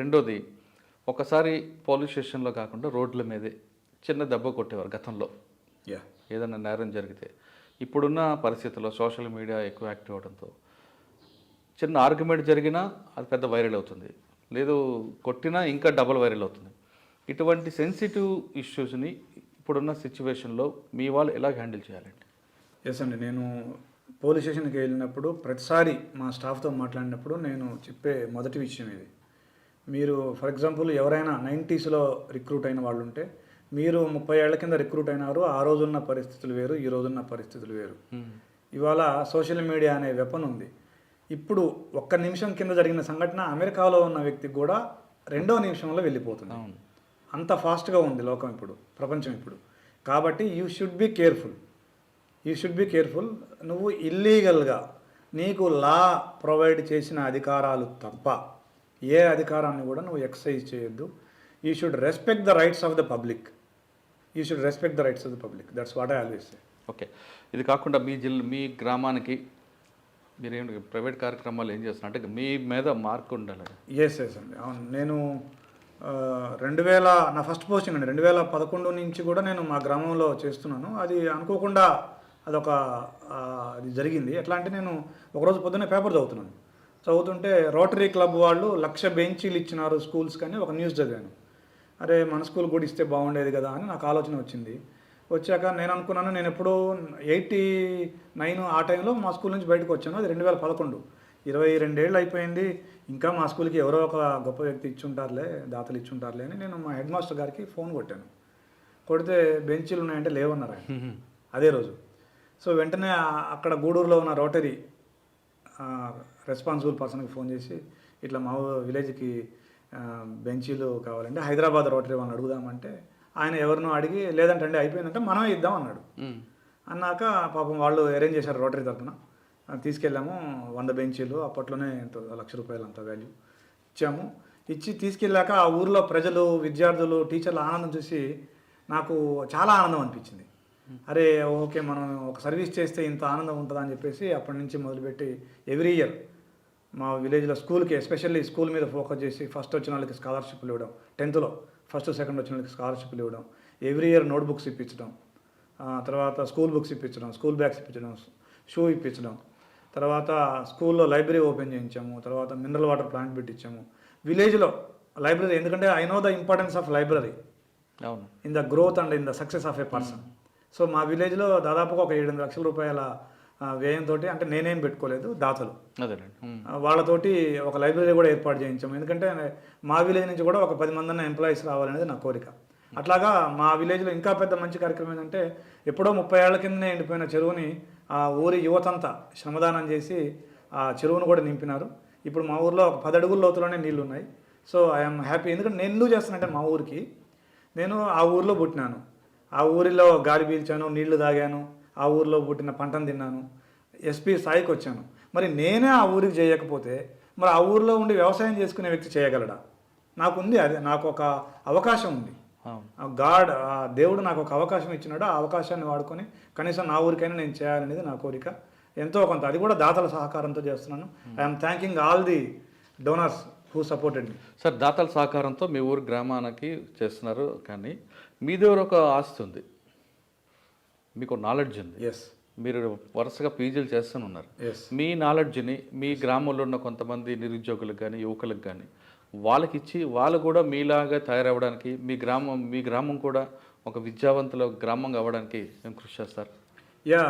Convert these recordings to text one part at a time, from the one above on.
రెండోది ఒకసారి పోలీస్ స్టేషన్లో కాకుండా రోడ్ల మీదే చిన్న దెబ్బ కొట్టేవారు గతంలో. యా ఏదైనా నేరం జరిగితే. ఇప్పుడున్న పరిస్థితుల్లో సోషల్ మీడియా ఎక్కువ యాక్టివ్ అవడంతో చిన్న ఆర్గ్యుమెంట్ జరిగినా అది పెద్ద వైరల్ అవుతుంది. లేదు కొట్టినా ఇంకా డబుల్ వైరల్ అవుతుంది. ఇటువంటి సెన్సిటివ్ ఇష్యూస్ని ఇప్పుడున్న సిచ్యువేషన్లో మీ వాళ్ళు ఎలా హ్యాండిల్ చేయాలండి? ఎస్ అండి. నేను పోలీస్ స్టేషన్కి వెళ్ళినప్పుడు ప్రతిసారి మా స్టాఫ్తో మాట్లాడినప్పుడు నేను చెప్పే మొదటి విషయం ఇది. మీరు ఫర్ ఎగ్జాంపుల్ ఎవరైనా నైంటీస్లో రిక్రూట్ అయిన వాళ్ళు ఉంటే మీరు ముప్పై ఏళ్ళ కింద రిక్రూట్ అయినారు ఆ రోజున్న పరిస్థితులు వేరు ఈ రోజున్న పరిస్థితులు వేరు. ఇవాళ సోషల్ మీడియా అనే వెపన్ ఉంది. ఇప్పుడు ఒక్క నిమిషం కింద జరిగిన సంఘటన అమెరికాలో ఉన్న వ్యక్తికి కూడా రెండో నిమిషంలో వెళ్ళిపోతుంది. అంత ఫాస్ట్గా ఉంది లోకం ఇప్పుడు ప్రపంచం ఇప్పుడు. కాబట్టి you should be careful. You should be careful నువ్వు ఇల్లీగల్గా నీకు లా ప్రొవైడ్ చేసిన అధికారాలు తప్ప ఏ అధికారాన్ని కూడా నువ్వు ఎక్సర్సైజ్ చేయొద్దు. You should respect the rights of the public you should respect the rights of the public that's what I always okay ఇది కాకుండా మీ జిల్లా మీ గ్రామానికి మీరేంటి ప్రైవేట్ కార్యక్రమాలు ఏం చేస్తున్నారు? అంటే మీ మీద మార్క్ ఉండాలి ఎస్ ఎస్ అండి. అవును. నేను రెండు వేల నా ఫస్ట్ పోస్టింగ్ అండి రెండు వేల పదకొండు నుంచి కూడా నేను మా గ్రామంలో చేస్తున్నాను. అది అనుకోకుండా అదొక అది జరిగింది. ఎట్లా అంటే నేను ఒకరోజు పొద్దున్నే పేపర్ చదువుతున్నాను. చదువుతుంటే రోటరీ క్లబ్ వాళ్ళు లక్ష బెంచీలు ఇచ్చినారు స్కూల్స్ కానీ ఒక న్యూస్ చదివాను. అరే మన స్కూల్ కూడా ఇస్తే బాగుండేది కదా అని నాకు ఆలోచన వచ్చింది. వచ్చాక నేను అనుకున్నాను నేను ఎప్పుడో ఎయిటీ నైన్ ఆ టైంలో మా స్కూల్ నుంచి బయటకు వచ్చాను. అది రెండు వేల పదకొండు. ఇరవై రెండేళ్ళు అయిపోయింది. ఇంకా మా స్కూల్కి ఎవరో ఒక గొప్ప వ్యక్తి ఇచ్చుంటారులే దాతలు ఇచ్చుంటారులే అని నేను మా హెడ్ మాస్టర్ గారికి ఫోన్ కొట్టాను. కొడితే బెంచీలు ఉన్నాయంటే లేవన్నారు అదే రోజు. సో వెంటనే అక్కడ గూడూరులో ఉన్న రోటరీ రెస్పాన్సిబుల్ పర్సన్కి ఫోన్ చేసి ఇట్లా మా విలేజ్కి బెంచీలు కావాలంటే హైదరాబాద్ రోటరీ వాళ్ళని అడుగుదామంటే ఆయన ఎవరినో అడిగి లేదంటే అయిపోయిందంటే మనమే ఇద్దాం అన్నాడు. అన్నాక పాపం వాళ్ళు అరేంజ్ చేశారు రోటరీ తరఫున తీసుకెళ్ళాము వంద బెంచీలు అప్పట్లోనే ఎంతో లక్ష రూపాయలు అంత వాల్యూ ఇచ్చాము. ఇచ్చి తీసుకెళ్ళాక ఆ ఊర్లో ప్రజలు విద్యార్థులు టీచర్ల ఆనందం చూసి నాకు చాలా ఆనందం అనిపించింది. అరే ఓకే మనం ఒక సర్వీస్ చేస్తే ఇంత ఆనందం ఉంటుందా అని చెప్పేసి అప్పటి నుంచి మొదలుపెట్టి ఎవ్రీ ఇయర్ మా విలేజ్లో స్కూల్కి ఎస్పెషల్లీ స్కూల్ మీద ఫోకస్ చేసి ఫస్ట్ వచ్చిన వాళ్ళకి స్కాలర్షిప్లు ఇవ్వడం టెన్త్లో ఫస్ట్ సెకండ్ వచ్చిన వాళ్ళకి స్కాలర్షిప్లు ఇవ్వడం ఎవ్రీ ఇయర్ నోట్ బుక్స్ ఇప్పించడం తర్వాత స్కూల్ బుక్స్ ఇప్పించడం స్కూల్ బ్యాగ్స్ ఇప్పించడం షూ ఇప్పించడం తర్వాత స్కూల్లో లైబ్రరీ ఓపెన్ చేయించాము తర్వాత మినరల్ వాటర్ ప్లాంట్ పెట్టించాము. విలేజ్లో లైబ్రరీ ఎందుకంటే I know the importance of library in the growth and in the success of a person. So మా విలేజ్లో దాదాపుగా ఒక ఏడు లక్షల రూపాయల వ్యయంతో అంటే నేనేం పెట్టుకోలేదు దాతలు. వాళ్ళతోటి ఒక లైబ్రరీ కూడా ఏర్పాటు చేయించాము. ఎందుకంటే మా విలేజ్ నుంచి కూడా ఒక పది మంది ఎంప్లాయీస్ రావాలనేది నా కోరిక. అట్లాగా మా విలేజ్లో ఇంకా పెద్ద మంచి కార్యక్రమం ఏంటంటే ఎప్పుడో ముప్పై ఏళ్ళ కిందనే ఎండిపోయిన చెరువుని ఆ ఊరి యువతంతా శ్రమదానం చేసి ఆ చెరువును కూడా నింపినారు. ఇప్పుడు మా ఊర్లో ఒక పది అడుగుల లోతులోనే నీళ్ళు ఉన్నాయి సో ఐఎమ్ హ్యాపీ. ఎందుకంటే నేను ఎందుకు చేస్తానంటే మా ఊరికి నేను ఆ ఊరిలో పుట్టినాను. ఆ ఊరిలో గాలి పీల్చాను నీళ్ళు తాగాను ఆ ఊరిలో పుట్టిన పంటను తిన్నాను. ఎస్పీ స్థాయికి వచ్చాను. మరి నేనే ఆ ఊరికి చేయకపోతే మరి ఆ ఊరిలో ఉండి వ్యవసాయం చేసుకునే వ్యక్తి చేయగలడా? నాకు ఉంది అదే నాకు ఒక అవకాశం ఉంది. గాడ్ ఆ దేవుడు నాకు ఒక అవకాశం ఇచ్చినాడు ఆ అవకాశాన్ని వాడుకొని కనీసం నా ఊరికైనా నేను చేయాలనేది నా కోరిక. ఎంతో కొంత అది కూడా దాతల సహకారంతో చేస్తున్నాను. I'm thanking all the donors who supported me. Sir దాతల సహకారంతో మీ ఊరు గ్రామానికి చేస్తున్నారు కానీ మీ దగ్గర ఒక ఆస్తి ఉంది. మీకు నాలెడ్జ్ ఉంది. ఎస్ మీరు వరుసగా పీజీలు చేస్తూనే ఉన్నారు. మీ నాలెడ్జ్ని మీ గ్రామంలో ఉన్న కొంతమంది నిరుద్యోగులకు కానీ యువకులకు కానీ వాళ్ళకి ఇచ్చి వాళ్ళు కూడా మీలాగా తయారవ్వడానికి మీ గ్రామం మీ గ్రామం కూడా ఒక విద్యావంతుల గ్రామంగా అవ్వడానికి మేము కృషి చేస్తారు. యా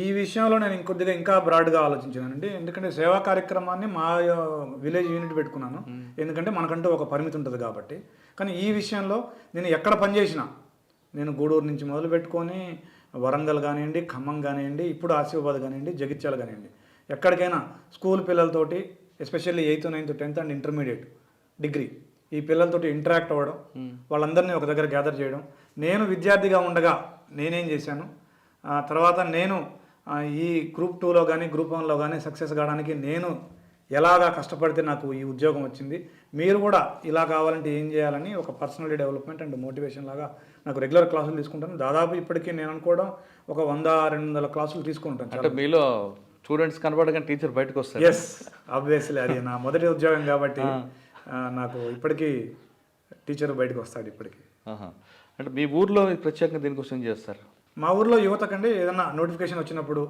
ఈ విషయంలో నేను ఇంకొద్దిగా ఇంకా బ్రాడ్గా ఆలోచించానండి ఎందుకంటే సేవా కార్యక్రమాన్ని మా విలేజ్ యూనిట్ పెట్టుకున్నాను. ఎందుకంటే మనకంటూ ఒక పరిమితి ఉంటుంది కాబట్టి. కానీ ఈ విషయంలో నేను ఎక్కడ పనిచేసినా నేను గూడూరు నుంచి మొదలు పెట్టుకొని వరంగల్ కానివ్వండి ఖమ్మం కానివ్వండి ఇప్పుడు ఆసిఫాబాద్ కానివ్వండి జగిత్యాల కానివ్వండి. ఎక్కడికైనా స్కూల్ పిల్లలతోటి especially eighth ninth tenth and intermediate degree ఈ పిల్లలతోటి ఇంటరాక్ట్ అవ్వడం వాళ్ళందరినీ ఒక దగ్గర గ్యాదర్ చేయడం. నేను విద్యార్థిగా ఉండగా నేనేం చేశాను? తర్వాత నేను ఈ గ్రూప్ టూలో కానీ గ్రూప్ వన్లో కానీ సక్సెస్ కావడానికి నేను ఎలాగా కష్టపడితే నాకు ఈ ఉద్యోగం వచ్చింది మీరు కూడా ఇలా కావాలంటే ఏం చేయాలని ఒక పర్సనల్ డెవలప్మెంట్ అండ్ మోటివేషన్ లాగా నాకు రెగ్యులర్ క్లాసులు తీసుకుంటాను. దాదాపు ఇప్పటికీ నేను అనుకోవడం ఒక వంద రెండు వందల క్లాసులు తీసుకుంటాను అంటే మీలో స్టూడెంట్స్ కనబడగానే టీచర్ బయటకు వస్తారు. ఎస్ ఆబ్వియస్లీ అది నా మొదటి ఉద్యోగం కాబట్టి నాకు ఇప్పటికీ టీచర్ బయటకు వస్తాడు ఇప్పటికీ. అంటే మీ ఊర్లో ప్రత్యేకంగా దీనికోసం ఏం చేస్తారు? మా ఊర్లో యువతకండి ఏదైనా నోటిఫికేషన్ వచ్చినప్పుడు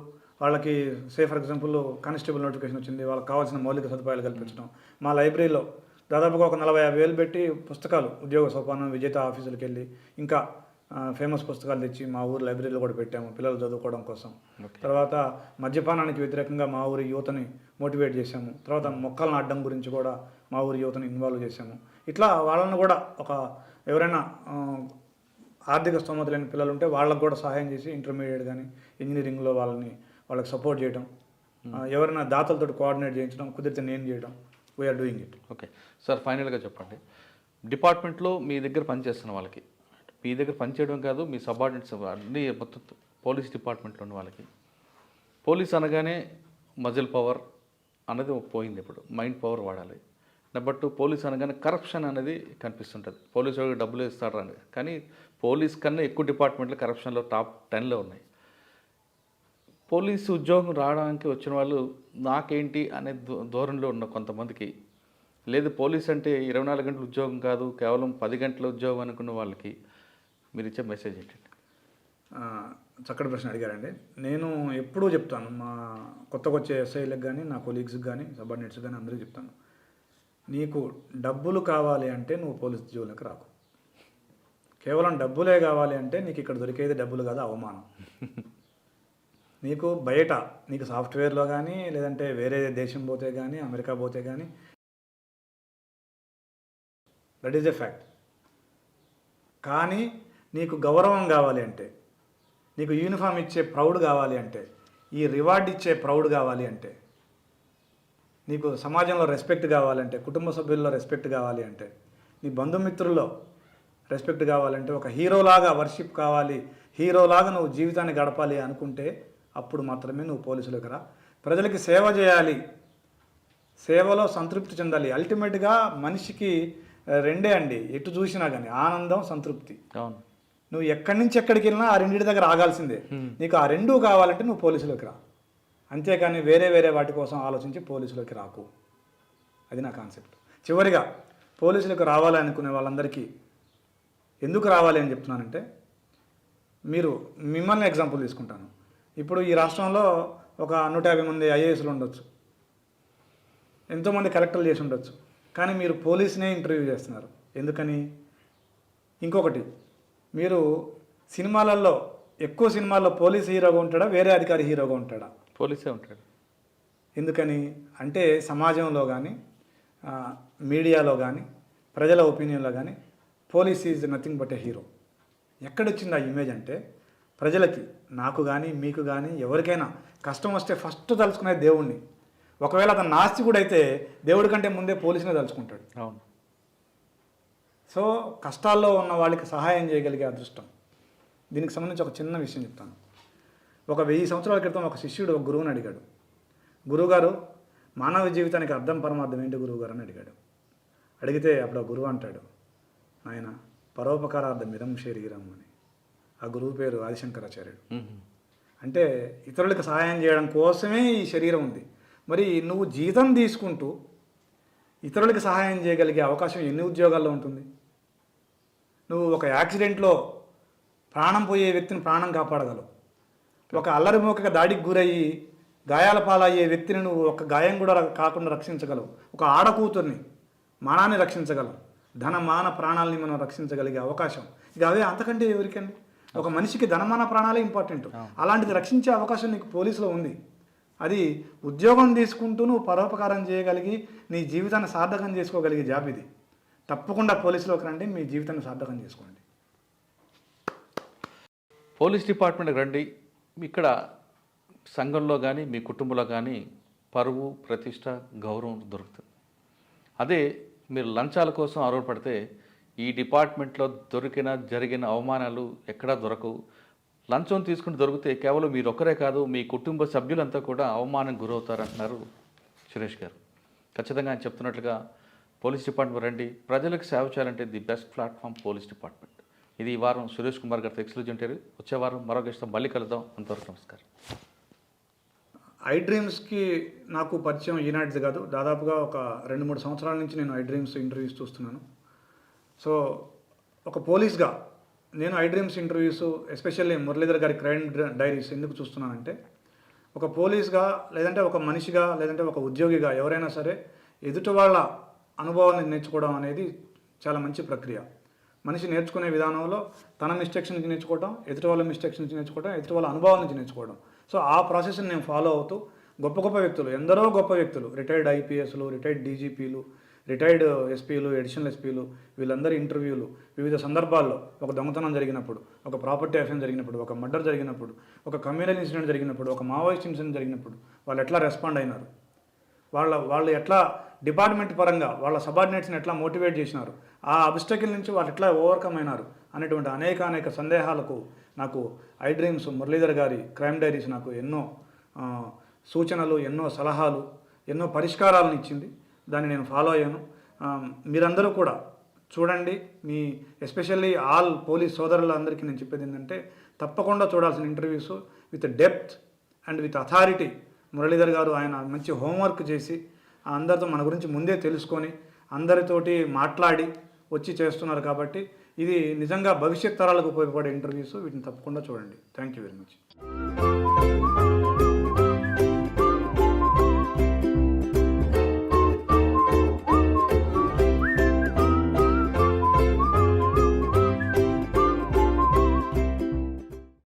వాళ్ళకి say for example constable notification వచ్చింది వాళ్ళకి కావాల్సిన మౌలిక సదుపాయాలు కల్పించడం. మా లైబ్రరీలో దాదాపుగా ఒక నలభై యాభై వేలు పెట్టి పుస్తకాలు ఉద్యోగ సోపానం విజేత ఆఫీసులకు వెళ్ళి ఇంకా ఫేమస్ పుస్తకాలు తెచ్చి మా ఊరు లైబ్రరీలో కూడా పెట్టాము పిల్లలు చదువుకోవడం కోసం. తర్వాత మద్యపానానికి వ్యతిరేకంగా మా ఊరి యువతని మోటివేట్ చేశాము. తర్వాత మొక్కలు నాటడం గురించి కూడా మా ఊరి యువతని ఇన్వాల్వ్ చేశాము. ఇట్లా వాళ్ళని కూడా ఒక ఎవరైనా ఆర్థిక స్తోమత లేని పిల్లలు ఉంటే వాళ్ళకు కూడా సహాయం చేసి ఇంటర్మీడియట్ కానీ ఇంజనీరింగ్లో వాళ్ళని వాళ్ళకి సపోర్ట్ చేయడం ఎవరైనా దాతలతో కోఆర్డినేట్ చేయించడం కుదిరితే నేను చేయడం we are doing it okay. Sir ఫైనల్గా చెప్పండి. డిపార్ట్మెంట్లో మీ దగ్గర పనిచేస్తున్న వాళ్ళకి మీ దగ్గర పనిచేయడం కాదు మీ సబార్డినేట్స్ అన్ని మొత్తం పోలీస్ డిపార్ట్మెంట్లో ఉన్న వాళ్ళకి పోలీస్ అనగానే మజిల్ పవర్ అనేది పోయింది ఇప్పుడు మైండ్ పవర్ వాడాలి. నెంబర్ టూ పోలీస్ అనగానే కరప్షన్ అనేది కనిపిస్తుంటుంది. పోలీసు వాడికి డబ్బులు ఇస్తాడు అని కానీ పోలీస్ కన్నా ఎక్కువ డిపార్ట్మెంట్లు కరప్షన్లో టాప్ టెన్లో ఉన్నాయి. పోలీసు ఉద్యోగం రావడానికి వచ్చిన వాళ్ళు నాకేంటి అనే ధోరణిలో ఉన్న కొంతమందికి లేదు పోలీస్ అంటే ఇరవై నాలుగు గంటల ఉద్యోగం కాదు కేవలం పది గంటల ఉద్యోగం అనుకున్న వాళ్ళకి మీరు ఇచ్చే మెసేజ్ ఏంటండి చక్కటి ప్రశ్న అడిగారండి. నేను ఎప్పుడూ చెప్తాను. మా కొత్తగా వచ్చే ఎస్ఐలకు కానీ నా కొలీగ్స్కి కానీ సబార్డినేట్స్ కానీ అందరికీ చెప్తాను. నీకు డబ్బులు కావాలి అంటే నువ్వు పోలీస్ ఉద్యోగులకు రాకు. కేవలం డబ్బులే కావాలి అంటే నీకు ఇక్కడ దొరికేది డబ్బులు కాదు అవమానం. నీకు బయట నీకు సాఫ్ట్వేర్లో కానీ లేదంటే వేరే దేశం పోతే కానీ అమెరికా పోతే కానీ దట్ ఈజ్ ఎ ఫ్యాక్ట్ కానీ నీకు గౌరవం కావాలి అంటే నీకు యూనిఫామ్ ఇచ్చే ప్రౌడ్ కావాలి అంటే ఈ రివార్డ్ ఇచ్చే ప్రౌడ్ కావాలి అంటే నీకు సమాజంలో రెస్పెక్ట్ కావాలంటే కుటుంబ సభ్యుల్లో రెస్పెక్ట్ కావాలి అంటే నీ బంధుమిత్రుల్లో రెస్పెక్ట్ కావాలంటే ఒక హీరోలాగా వర్షిప్ కావాలి హీరోలాగా నువ్వు జీవితాన్ని గడపాలి అనుకుంటే అప్పుడు మాత్రమే నువ్వు పోలీసులకు రా. ప్రజలకి సేవ చేయాలి. సేవలో సంతృప్తి చెందాలి. అల్టిమేట్గా మనిషికి రెండే అండి. ఎటు చూసినా కానీ ఆనందం సంతృప్తి. అవును. నువ్వు ఎక్కడి నుంచి ఎక్కడికి వెళ్ళినా ఆ రెండింటి దగ్గర ఆగాల్సిందే. నీకు ఆ రెండు కావాలంటే నువ్వు పోలీసులోకి రా. అంతేకాని వేరే వేరే వాటి కోసం ఆలోచించి పోలీసులోకి రాకు. అది నా కాన్సెప్ట్. చివరిగా పోలీసులకు రావాలి అనుకునే వాళ్ళందరికీ ఎందుకు రావాలి అని చెప్తున్నానంటే మీరు మిమ్మల్ని ఎగ్జాంపుల్ తీసుకుంటాను. ఇప్పుడు ఈ రాష్ట్రంలో ఒక నూట యాభై మంది ఐఏఎస్లు ఉండొచ్చు. ఎంతోమంది కలెక్టర్లు చేసి ఉండొచ్చు. కానీ మీరు పోలీస్నే ఇంటర్వ్యూ చేస్తున్నారు. ఎందుకని? ఇంకొకటి మీరు సినిమాలలో ఎక్కువ సినిమాల్లో పోలీస్ హీరోగా ఉంటాడా వేరే అధికారి హీరోగా ఉంటాడా? పోలీసే ఉంటాడు. ఎందుకని? అంటే సమాజంలో కానీ మీడియాలో కానీ ప్రజల ఒపీనియన్లో కానీ police is nothing but a hero. ఎక్కడొచ్చింది ఆ ఇమేజ్ అంటే ప్రజలకి నాకు కానీ మీకు కానీ ఎవరికైనా కష్టం వస్తే ఫస్ట్ తలుచుకునేది దేవుణ్ణి. ఒకవేళ అతను నాస్తికుడు అయితే దేవుడి కంటే ముందే పోలీసునే తలుచుకుంటాడు. అవును. సో కష్టాల్లో ఉన్న వాళ్ళకి సహాయం చేయగలిగే అదృష్టం. దీనికి సంబంధించి ఒక చిన్న విషయం చెప్తాను. ఒక వెయ్యి సంవత్సరాల క్రితం ఒక శిష్యుడు ఒక గురువుని అడిగాడు. గురువుగారు మానవ జీవితానికి అర్థం పరమార్థం ఏంటి గురువుగారు అని అడిగాడు. అడిగితే అప్పుడు ఆ గురువు అంటాడు ఆయన పరోపకారార్థం ఇదం శరీరం అని. ఆ గురువు పేరు ఆదిశంకరాచార్యుడు. అంటే ఇతరులకు సహాయం చేయడం కోసమే ఈ శరీరం ఉంది. మరి నువ్వు జీతం తీసుకుంటూ ఇతరులకు సహాయం చేయగలిగే అవకాశం ఎన్ని ఉద్యోగాల్లో ఉంటుంది? నువ్వు ఒక యాక్సిడెంట్లో ప్రాణం పోయే వ్యక్తిని ప్రాణం కాపాడగలవు. ఒక అల్లరి మూకగా దాడికి గురయ్యి గాయాల పాలయ్యే వ్యక్తిని నువ్వు ఒక గాయం కూడా కాకుండా రక్షించగలవు. ఒక ఆడకూతుర్ని మానాన్ని రక్షించగలవు. ధన మాన ప్రాణాలని మనం రక్షించగలిగే అవకాశం. ఇది అవే అంతకంటే ఎవరికండి? ఒక మనిషికి ధనమాన ప్రాణాలే ఇంపార్టెంట్ అలాంటిది రక్షించే అవకాశం నీకు పోలీసులో ఉంది. అది ఉద్యోగం తీసుకుంటూ నువ్వు పరోపకారం చేయగలిగి నీ జీవితాన్ని సార్థకం చేసుకోగలిగే జాబ్ ఇది. తప్పకుండా పోలీసులోకి రండి మీ జీవితాన్ని సార్థకం చేసుకోండి. పోలీస్ డిపార్ట్మెంట్కి రండి. ఇక్కడ సంఘంలో కానీ మీ కుటుంబంలో కానీ పరువు ప్రతిష్ట గౌరవం దొరుకుతుంది. అదే మీరు లంచాల కోసం ఆరోపడితే ఈ డిపార్ట్మెంట్లో దొరికిన జరిగిన అవమానాలు ఎక్కడా దొరకవు. లంచం తీసుకుని దొరికితే కేవలం మీరు ఒక్కరే కాదు మీ కుటుంబ సభ్యులంతా కూడా అవమానం గురవుతారంటున్నారు సురేష్ గారు. ఖచ్చితంగా ఆయన చెప్తున్నట్లుగా పోలీస్ డిపార్ట్మెంట్ రండి ప్రజలకు సేవ చేయాలంటే the best platform police department. ఇది ఈ వారం సురేష్ కుమార్ గారితో ఎక్స్క్లూజ్ ఇంటర్వ్యూ. వచ్చే వారం మరొక ఇష్టం మళ్ళీ కలుద్దాం. అంతవరకు నమస్కారం. ఐ డ్రీమ్స్కి నాకు పరిచయం ఈనాటిది కాదు. దాదాపుగా ఒక రెండు మూడు సంవత్సరాల నుంచి నేను ఐ డ్రీమ్స్ ఇంటర్వ్యూస్ చూస్తున్నాను. సో ఒక పోలీస్గా నేను I dreams interviews especially Muralidhar గారి క్రైమ్ డైరీస్ ఎందుకు చూస్తున్నానంటే ఒక పోలీస్గా లేదంటే ఒక మనిషిగా లేదంటే ఒక ఉద్యోగిగా ఎవరైనా సరే ఎదుటి వాళ్ళ అనుభవాన్ని నేర్చుకోవడం అనేది చాలా మంచి ప్రక్రియ. మనిషి నేర్చుకునే విధానంలో తన మిస్టేక్స్ నుంచి నేర్చుకోవడం ఎదుటి వాళ్ళ మిస్టేక్స్ నుంచి నేర్చుకోవడం ఎదుటి వాళ్ళ అనుభవాల నుంచి నేర్చుకోవడం సో ఆ ప్రాసెస్ని నేను ఫాలో అవుతూ గొప్ప గొప్ప వ్యక్తులు ఎందరో గొప్ప వ్యక్తులు రిటైర్డ్ ఐపీఎస్లు రిటైర్డ్ డీజీపీలు రిటైర్డ్ ఎస్పీలు ఎడిషనల్ ఎస్పీలు వీళ్ళందరి ఇంటర్వ్యూలు వివిధ సందర్భాల్లో ఒక దొంగతనం జరిగినప్పుడు ఒక ప్రాపర్టీ అఫెన్స్ జరిగినప్పుడు ఒక మర్డర్ జరిగినప్పుడు ఒక కమ్యూనల్ ఇన్సిడెంట్ జరిగినప్పుడు ఒక మావోయిస్ట్ ఇన్సిడెంట్ జరిగినప్పుడు వాళ్ళు ఎట్లా రెస్పాండ్ అయినారు? వాళ్ళ వాళ్ళు ఎట్లా డిపార్ట్మెంట్ పరంగా వాళ్ళ సబార్డినేట్స్ని ఎట్లా మోటివేట్ చేసినారు? ఆ అబ్స్టకిల్ నుంచి వాళ్ళు ఎట్లా ఓవర్కమ్ అయినారు అనేటువంటి అనేక అనేక సందేహాలకు నాకు ఐ డ్రీమ్స్ మురళీధర్ గారి క్రైమ్ డైరీస్ నాకు ఎన్నో సూచనలు ఎన్నో సలహాలు ఎన్నో పరిష్కారాలను ఇచ్చింది. దాన్ని నేను ఫాలో అయ్యాను. మీరందరూ కూడా చూడండి. మీ ఎస్పెషల్లీ ఆల్ పోలీస్ సోదరులందరికీ నేను చెప్పేది ఏంటంటే తప్పకుండా చూడాల్సిన interviews with depth and with authority. Muralidhar గారు ఆయన మంచి హోంవర్క్ చేసి అందరితో మన గురించి ముందే తెలుసుకొని అందరితోటి మాట్లాడి వచ్చి చేస్తున్నారు కాబట్టి ఇది నిజంగా భవిష్యత్ తరాలకు ఉపయోగపడే ఇంటర్వ్యూస్ వీటిని తప్పకుండా చూడండి. Thank you very much